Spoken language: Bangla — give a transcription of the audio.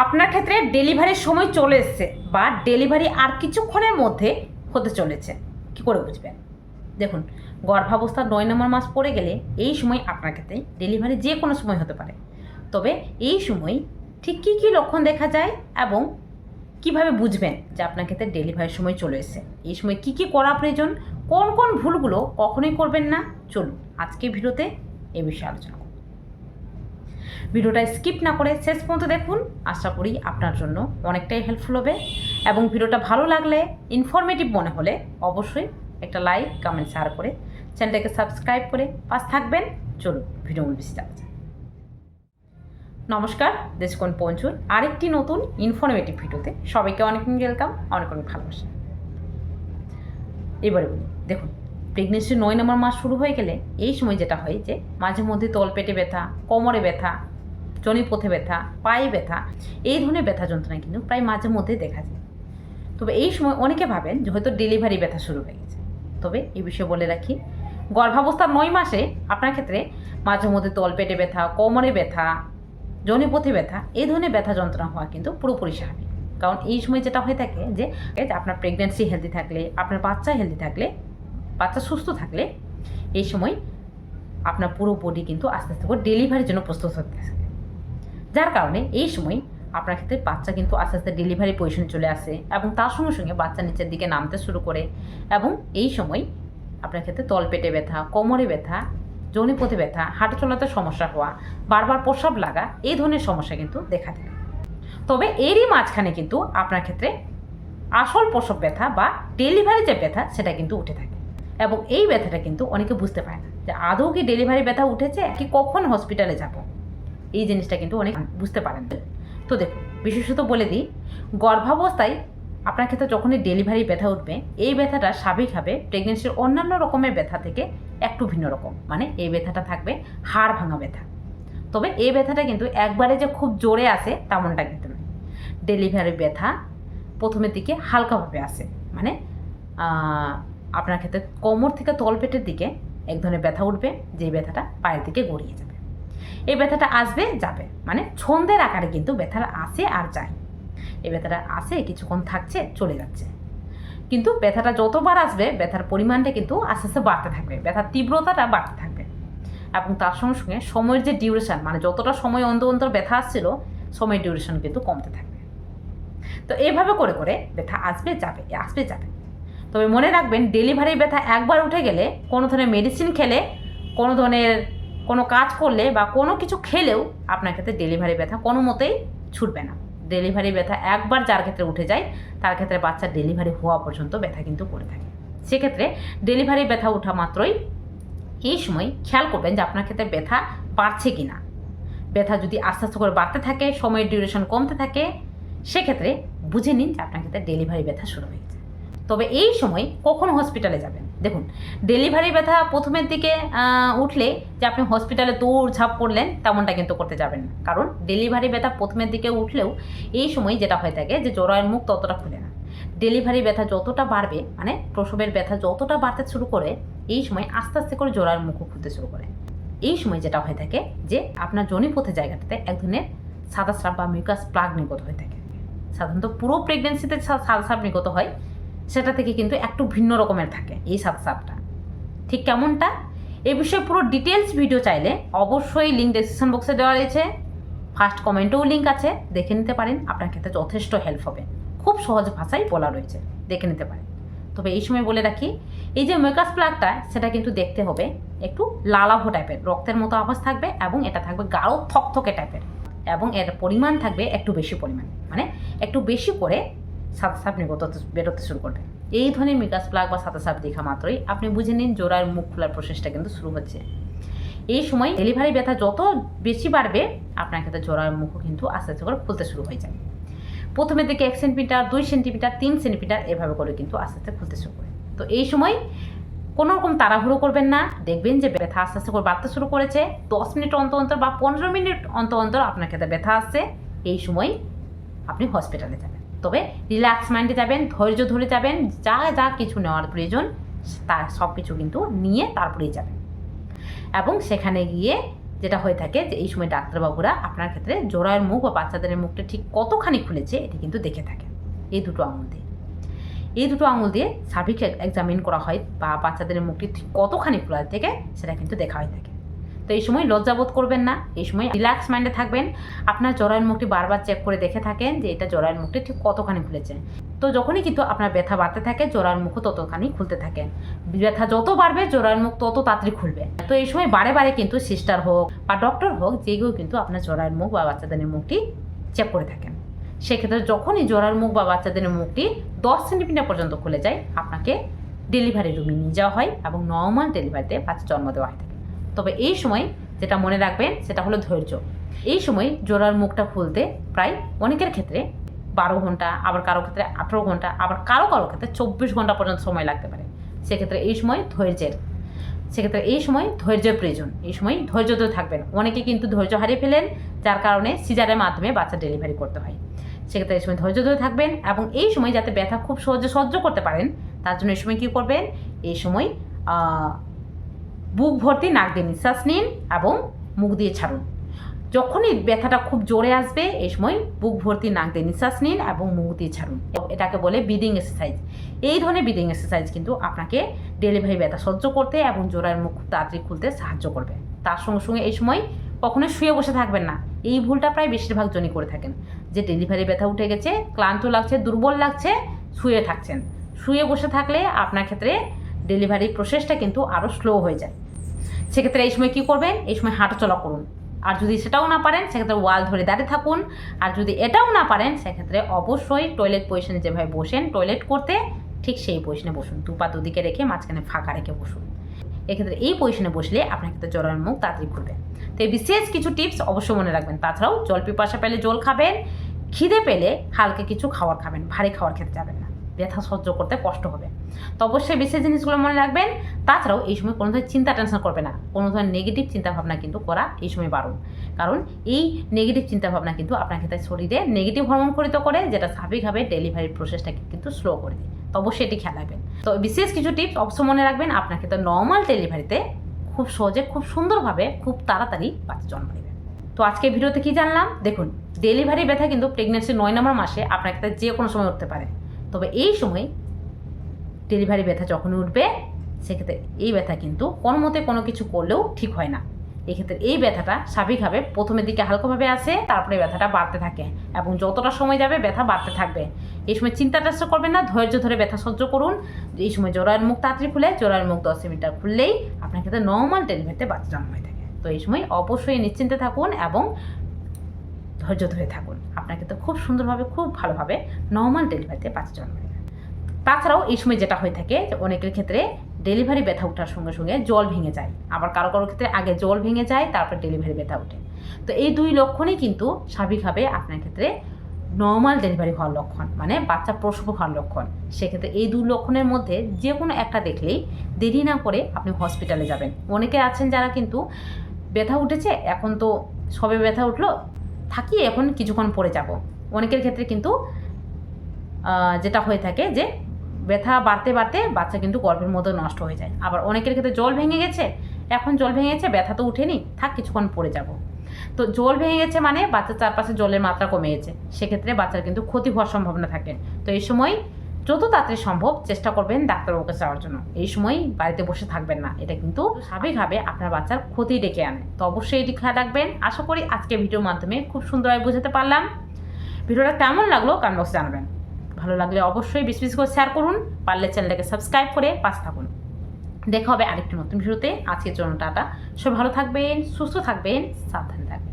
আপনার ক্ষেত্রে ডেলিভারির সময় চলে এসছে বা ডেলিভারি আর কিছুক্ষণের মধ্যে হতে চলেছে। কি করে বুঝবেন? দেখুন গর্ভাবস্থার নয় নম্বর মাস পড়ে গেলে এই সময় আপনার ক্ষেত্রে ডেলিভারি যে কোনো সময় হতে পারে। তবে এই সময় ঠিক কী কী লক্ষণ দেখা যায় এবং কীভাবে বুঝবেন যে আপনার ক্ষেত্রে ডেলিভারির সময় চলে এসেছে? এই সময় কি কি করা প্রয়োজন? কোন কোন ভুলগুলো কখনোই করবেন না? চলুন আজকে ভিডিওতে এ বিষয়ে আলোচনা ভিডিওটা স্কিপ না করে শেষ পর্যন্ত দেখুন। আশা করি আপনার জন্য অনেকটাই হেল্পফুল হবে। এবং ভিডিওটা ভালো লাগলে ইনফরমেটিভ মনে হলে অবশ্যই একটা লাইক কমেন্ট শেয়ার করে চ্যানেলটাকে সাবস্ক্রাইব করে পাশ থাকবেন। চলুন ভিডিও বেশি। নমস্কার, দেশকোণ পঞ্চুর আরেকটি নতুন ইনফরমেটিভ ভিডিওতে সবাইকে অনেক ওয়েলকাম অনেক অনেক ভালোবাসা। এবারে বলি, দেখুন প্রেগনেন্সি নয় নম্বর মাস শুরু হয়ে গেলে এই সময় যেটা হয় যে মাঝে মধ্যে তলপেটে ব্যথা, কোমরে ব্যথা জনিপথে ব্যথা, পায়ে ব্যথা, এই ধরনের ব্যথা যন্ত্রণা কিন্তু প্রায় মাঝে মধ্যে দেখা যায়। তবে এই সময় অনেকে ভাবেন যে হয়তো ডেলিভারি ব্যথা শুরু হয়ে গেছে। তবে এই বিষয়ে বলে রাখি গর্ভাবস্থার নয় মাসে আপনার ক্ষেত্রে মাঝে মধ্যে তলপেটে ব্যথা, কোমরে ব্যথা যৌনিপথে ব্যথা, এই ধরনের ব্যথা যন্ত্রণা হওয়া কিন্তু পুরোপুরি স্বাভাবিক। কারণ এই সময় যেটা হয়ে থাকে যে, আপনার প্রেগনেন্সি হেলদি থাকলে, আপনার বাচ্চা হেলদি থাকলে বাচ্চা সুস্থ থাকলে এই সময় আপনার পুরো বডি কিন্তু আস্তে আস্তে করে ডেলিভারির জন্য প্রস্তুত হতে থাকে। যার কারণে এই সময় আপনার ক্ষেত্রে বাচ্চা কিন্তু আস্তে আস্তে ডেলিভারি পজিশন চলে আসে এবং তার সঙ্গে সঙ্গে বাচ্চা নিচের দিকে নামতে শুরু করে এবং এই সময় আপনার ক্ষেত্রে তলপেটে ব্যথা, কোমরে ব্যথা যৌনিপথে ব্যথা, হাঁটা চলাতে সমস্যা হওয়া, বারবার প্রস্রাব লাগা, এই ধরনের সমস্যা কিন্তু দেখা দেয়। তবে এরই মাঝখানে কিন্তু আপনার ক্ষেত্রে আসল প্রসব ব্যথা বা ডেলিভারি যে ব্যথা, সেটা কিন্তু উঠে থাকে। এবং এই ব্যথাটা কিন্তু অনেকে বুঝতে পারে না। যে আদৌ কি ডেলিভারি ব্যথা উঠেছে কি কখন হসপিটালে যাব? এই জিনিসটা কিন্তু অনেক বুঝতে পারেন। তো দেখুন, বিশেষত বলে দিই, গর্ভাবস্থায় আপনার ক্ষেত্রে যখনই ডেলিভারি ব্যথা উঠবে, এই ব্যথাটা স্বাভাবিকভাবে প্রেগনেন্সির অন্যান্য রকমের ব্যথা থেকে একটু ভিন্ন রকম। মানে এই ব্যথাটা থাকবে হাড় ভাঙা ব্যথা। তবে এই ব্যথাটা কিন্তু একবারে যে খুব জোরে আসে, তেমনটা কিন্তু নয়। ডেলিভারি ব্যথা প্রথমের দিকে হালকাভাবে আসে। মানে আপনার ক্ষেত্রে কোমর থেকে তলপেটের দিকে এক ধরনের ব্যথা উঠবে যে ব্যথাটা পায়ের দিকে গড়িয়ে যাবে। এই ব্যথাটা আসবে, যাবে। মানে ছন্দের আকারে কিন্তু ব্যথাটা আসে আর যায়। এই ব্যথাটা আসে, কিছুক্ষণ থাকছে, চলে যাচ্ছে। কিন্তু ব্যথাটা যতবার আসবে, ব্যথার পরিমাণটা কিন্তু আস্তে আস্তে বাড়তে থাকবে। ব্যথার তীব্রতাটা বাড়তে থাকবে। এবং তার সঙ্গে সঙ্গে সময়ের যে ডিউরেশন মানে যতটা সময় অন্তর অন্তর ব্যথা আসছিল, সময়ের ডিউরেশন কিন্তু কমতে থাকবে। তো এইভাবে করে করে ব্যথা আসবে, যাবে আসবে, যাবে। তবে মনে রাখবেন ডেলিভারি ব্যথা একবার উঠে গেলে কোনো ধরনের মেডিসিন খেলে, কোনো ধরনের কোনো কাজ করলে বা কোনো কিছু খেলেও আপনার ক্ষেত্রে ডেলিভারি ব্যথা কোনো মতেই ছুটবে না। ডেলিভারি ব্যথা একবার যার ক্ষেত্রে উঠে যায়, তার ক্ষেত্রে বাচ্চার ডেলিভারি হওয়া পর্যন্ত ব্যথা কিন্তু করে থাকে। সেক্ষেত্রে ডেলিভারি ব্যথা ওঠা মাত্রই এই সময় খেয়াল করবেন যে আপনার ক্ষেত্রে ব্যথা বাড়ছে কি না ব্যথা যদি আস্তে আস্তে করে বাড়তে থাকে, সময়ের ডিউরেশন কমতে থাকে, সেক্ষেত্রে বুঝে নিন যে আপনার ক্ষেত্রে ডেলিভারি ব্যথা শুরু হয়ে তবে এই সময় কখন হসপিটালে যাবেন? দেখুন ডেলিভারি ব্যথা প্রথমের দিকে উঠলে যে আপনি হসপিটালে দৌড় ঝাঁপ করলেন তেমনটা কিন্তু করতে যাবেন না। কারণ ডেলিভারি ব্যথা প্রথমের দিকে উঠলেও এই সময় যেটা হয়ে থাকে যে জরায়ের মুখ ততটা খুলে না। ডেলিভারি ব্যথা যতটা বাড়বে মানে প্রসবের ব্যথা যতটা বাড়তে শুরু করে, এই সময় আস্তে আস্তে করে জরায়ের মুখও খুলতে শুরু করে। এই সময় যেটা হয়ে থাকে যে আপনার জনিপথের জায়গাটাতে এক ধরনের সাদা স্রাব বা মিউকাস প্লাগ নিগত হয়ে থাকে। সাধারণত পুরো প্রেগনেন্সিতে সাদা স্রাব নির্গত হয়। সেটা থেকে কিন্তু একটু ভিন্ন রকমের থাকে এই সাদা স্রাবটা ঠিক কেমনটা? এই বিষয়ে পুরো ডিটেলস ভিডিও চাইলে অবশ্যই লিঙ্ক ডেসক্রিপশন বক্সে দেওয়া রয়েছে। ফার্স্ট কমেন্টেও লিঙ্ক আছে, দেখে নিতে পারেন, আপনার ক্ষেত্রে যথেষ্ট হেল্প হবে। খুব সহজ ভাষায় বলা রয়েছে, দেখে নিতে পারেন। তবে এই সময় বলে রাখি, এই যে মেকাস প্লাগটা সেটা কিন্তু দেখতে হবে একটু লালাভো টাইপের রক্তের মতো আভাস থাকবে এবং এটা থাকবে গাঢ় থকথকে টাইপের এবং এর পরিমাণ থাকবে একটু বেশি পরিমাণ। মানে একটু বেশি করে সাদা সাপ নির্গত বেরোতে শুরু করবে। এই ধরনের মিকাস প্লাগ বা সাদা সাপ দেখা মাত্রই আপনি বুঝে নিন জোড়ার মুখ খোলার প্রসেসটা কিন্তু শুরু হচ্ছে। এই সময় ডেলিভারি ব্যথা যত বেশি বাড়বে, আপনার ক্ষেত্রে জোড়ার মুখও কিন্তু আস্তে আস্তে করে খুলতে শুরু হয়ে যায়। প্রথমের দিকে এক সেন্টিমিটার দুই সেন্টিমিটার তিন সেন্টিমিটার এভাবে করে কিন্তু আস্তে আস্তে খুলতে শুরু করে। তো এই সময় কোনো রকম তাড়াহুড়ো করবেন না। দেখবেন যে ব্যথা আস্তে আস্তে করে বাড়তে শুরু করেছে। দশ মিনিট অন্তর অন্তর বা পনেরো মিনিট অন্তর অন্তর আপনার ক্ষেত্রে ব্যথা আসছে। এই সময় আপনি হসপিটালে যাবেন তবে রিল্যাক্স মাইন্ডে যাবেন, ধৈর্য ধরে যাবেন, যা যা কিছু নেওয়ার প্রয়োজন, তা সব কিছু কিন্তু নিয়ে তারপরেই যাবেন। এবং সেখানে গিয়ে যেটা হয়ে থাকে যে এই সময় ডাক্তারবাবুরা আপনার ক্ষেত্রে জোড়ায়ের মুখ বা বাচ্চাদের মুখটা ঠিক কতখানি খুলেছে এটি কিন্তু দেখে থাকেন। এই দুটো আঙুল দিয়ে। এই দুটো আঙুল দিয়ে সার্ভিক এক্সামিন করা হয় বা বাচ্চাদের মুখটি ঠিক কতখানি খোলা থেকে সেটা কিন্তু দেখা হয়ে থাকে। তো এই সময় লজ্জাবোধ করবেন না, এই সময় রিল্যাক্স মাইন্ডে থাকবেন। আপনার জরায়ুর মুখটি বারবার চেক করে দেখে থাকেন যে এটা জরায়ুর মুখটি ঠিক কতখানি খুলেছে। তো যখনই কিন্তু আপনার ব্যথা বাড়তে থাকে জোড়ার মুখও ততখানি খুলতে থাকে। ব্যথা যত বাড়বে জোড়ার মুখ তত তাড়াতাড়ি খুলবে। তো এই সময় বারে বারে কিন্তু সিস্টার হোক বা ডক্টর হোক, যে কেউ কিন্তু আপনার জোড়ার মুখ বা বাচ্চাদের মুখটি চেক করে থাকেন। সেক্ষেত্রে যখনই জোড়ার মুখ বা বাচ্চাদের মুখটি দশ সেন্টিমিটার পর্যন্ত খুলে যায়, আপনাকে ডেলিভারি রুমে নিয়ে যাওয়া হয় এবং নর্মাল ডেলিভারিতে বাচ্চা জন্ম দেওয়া হয়। তবে এই সময় যেটা মনে রাখবেন সেটা হলো ধৈর্য। এই সময় জোড়ার মুখটা খুলতে প্রায় অনেকের ক্ষেত্রে বারো ঘণ্টা, আবার কারও ক্ষেত্রে আঠেরো ঘণ্টা, আবার কারও কারও ক্ষেত্রে চব্বিশ ঘণ্টা পর্যন্ত সময় লাগতে পারে। সেক্ষেত্রে এই সময় ধৈর্যের, সেক্ষেত্রে এই সময় ধৈর্যের প্রয়োজন। এই সময় ধৈর্য ধরে থাকবেন অনেকে কিন্তু ধৈর্য হারিয়ে ফেলেন, যার কারণে সিজারের মাধ্যমে বাচ্চা ডেলিভারি করতে হয়। সেক্ষেত্রে এই সময় ধৈর্য ধরে থাকবেন এবং এই সময় যাতে ব্যথা খুব সহজে সহ্য করতে পারেন, তার জন্য এই সময় কী করবেন? এই সময় বুক ভর্তি, নাক দিয়ে নিঃশ্বাস নিন এবং মুখ দিয়ে ছাড়ুন। যখনই ব্যথাটা খুব জোরে আসবে, এই সময় বুক ভর্তি, নাক দিয়ে নিঃশ্বাস নিন এবং মুখ দিয়ে ছাড়ুন। এটাকে বলে ব্রিদিং এক্সারসাইজ। এই ধরনের ব্রিদিং এক্সারসাইজ কিন্তু আপনাকে ডেলিভারি ব্যথা সহ্য করতে এবং জোড়ার মুখ তাড়াতাড়ি খুলতে সাহায্য করবে। তার সঙ্গে সঙ্গে এই সময় কখনোই শুয়ে বসে থাকবেন না। এই ভুলটা প্রায় বেশিরভাগ জনই করে থাকেন। যে ডেলিভারি ব্যথা উঠে গেছে, ক্লান্ত লাগছে, দুর্বল লাগছে, শুয়ে থাকছেন। শুয়ে বসে থাকলে আপনার ক্ষেত্রে ডেলিভারি প্রসেসটা কিন্তু আরও স্লো হয়ে যায়। সেক্ষেত্রে এই সময় কী করবেন? এই সময় হাঁটাচলা করুন। আর যদি সেটাও না পারেন, সেক্ষেত্রে ওয়াল ধরে দাঁড়িয়ে থাকুন। আর যদি এটাও না পারেন, সেক্ষেত্রে অবশ্যই টয়লেট পজিশনে যেভাবে বসেন টয়লেট করতে ঠিক সেই পজিশনে বসুন। দু পা দুদিকে রেখে মাঝখানে ফাঁকা রেখে বসুন। এক্ষেত্রে এই পজিশনে বসলে আপনার ক্ষেত্রে জ্বরের মুখ তাড়াতাড়ি খুলবে। তো এই বিশেষ কিছু টিপস অবশ্যই মনে রাখবেন। তাছাড়াও জল পিপাসা পেলে জল খাবেন, খিদে পেলে হালকা কিছু খাবার খাবেন, ভারী খাবার খেতে যাবেন। ব্যথা সহ্য করতে কষ্ট হবে। তো অবশ্যই বিশেষ জিনিসগুলো মনে রাখবেন। তাছাড়াও এই সময় কোনো ধরনের চিন্তা টেনশন করবে না। কোনো ধরনের নেগেটিভ চিন্তাভাবনা কিন্তু করা এই সময় বারণ। কারণ এই নেগেটিভ চিন্তাভাবনা কিন্তু আপনাকে তাই শরীরে নেগেটিভ হরমোন করিত করে, যেটা স্বাভাবিকভাবে ডেলিভারি প্রসেসটাকে কিন্তু স্লো করে দেয়। তো অবশ্যই এটি খেয়াল রাখবেন। তো বিশেষ কিছু টিপস অবশ্যই মনে রাখবেন, আপনাকে তো নর্মাল ডেলিভারিতে খুব সহজে, খুব সুন্দরভাবে, খুব তাড়াতাড়ি বাচ্চা জন্ম নেবে। তো আজকে ভিডিওতে কি জানলাম? দেখুন ডেলিভারি ব্যথা কিন্তু প্রেগনেন্সি নয় নম্বর মাসে আপনাকে যে কোনো সময় উঠতে পারে। তবে এই সময় ডেলিভারি ব্যথা যখন উঠবে, সেক্ষেত্রে এই ব্যথা কিন্তু কোনো মতে কোনো কিছু করলেও ঠিক হয় না। এক্ষেত্রে এই ব্যথাটা স্বাভাবিকভাবে প্রথমের দিকে হালকাভাবে আসে, তারপরে ব্যথাটা বাড়তে থাকে এবং যতটা সময় যাবে ব্যথা বাড়তে থাকবে। এই সময় চিন্তা টাস্তা করবেন না, ধৈর্য ধরে ব্যথা সহ্য করুন। এই সময় জোড়ার মুখ তাড়াতাড়ি খুলে জোড়ার মুখ দশ মিটার খুললেই আপনার ক্ষেত্রে নর্মাল ডেলিভারিতে বাচ্চা জন্ম হয়ে থাকে। তো এই সময় অবশ্যই নিশ্চিন্তে থাকুন এবং ধৈর্য ধরে থাকুন। আপনার ক্ষেত্রে খুব সুন্দরভাবে, খুব ভালোভাবে নর্মাল ডেলিভারিতে বাচ্চা জন্ম নেবে তাছাড়াও এই সময় যেটা হয়ে থাকে যে অনেকের ক্ষেত্রে ডেলিভারি ব্যথা ওঠার সঙ্গে সঙ্গে জল ভেঙে যায়। আবার কারও কারও ক্ষেত্রে আগে জল ভেঙে যায়, তারপর ডেলিভারি ব্যথা ওঠে। তো এই দুই লক্ষণই কিন্তু স্বাভাবিকভাবে আপনার ক্ষেত্রে নর্মাল ডেলিভারি হওয়ার লক্ষণ মানে বাচ্চা প্রসব হওয়ার লক্ষণ। সেক্ষেত্রে এই দু লক্ষণের মধ্যে যে কোনো একটা দেখলেই দেরি না করে আপনি হসপিটালে যাবেন। অনেকে আছেন যারা কিন্তু ব্যথা উঠেছে, এখন তো সবে ব্যথা উঠল থাকি এখন কিছুক্ষণ পরে যাব। অনেকের ক্ষেত্রে কিন্তু যেটা হয়ে থাকে যে, ব্যথা বাড়তে বাড়তে বাচ্চা কিন্তু গর্ভের মধ্যে নষ্ট হয়ে যায়। আবার অনেকের ক্ষেত্রে জল ভেঙে গেছে, এখন জল ভেঙে গেছে, ব্যথা তো উঠেনি, থাক কিছুক্ষণ পরে যাব। তো জল ভেঙে গেছে মানে বাচ্চার চারপাশে জলের মাত্রা কমে গেছে। সেক্ষেত্রে বাচ্চার কিন্তু ক্ষতি হওয়ার সম্ভাবনা থাকে। তো এই সময় যত তাড়াতাড়ি সম্ভব চেষ্টা করবেন ডাক্তারবাবুকে যাওয়ার জন্য। এই সময় বাড়িতে বসে থাকবেন না। এটা কিন্তু স্বাভাবিকভাবে আপনার বাচ্চার ক্ষতি ডেকে আনে। তো অবশ্যই এটি খেয়াল রাখবেন। আশা করি আজকে ভিডিওর মাধ্যমে খুব সুন্দরভাবে বোঝাতে পারলাম। ভিডিওটা কেমন লাগল কমেন্ট বক্সে জানাবেন। ভালো লাগলে অবশ্যই বেশি বেশি করে শেয়ার করুন। পারলে চ্যানেলটাকে সাবস্ক্রাইব করে পাশে থাকুন। দেখা হবে আরেকটি নতুন ভিডিওতে। আজকের জন্য টাটা। সবাই ভালো থাকবেন সুস্থ থাকবেন সাবধানে থাকবেন।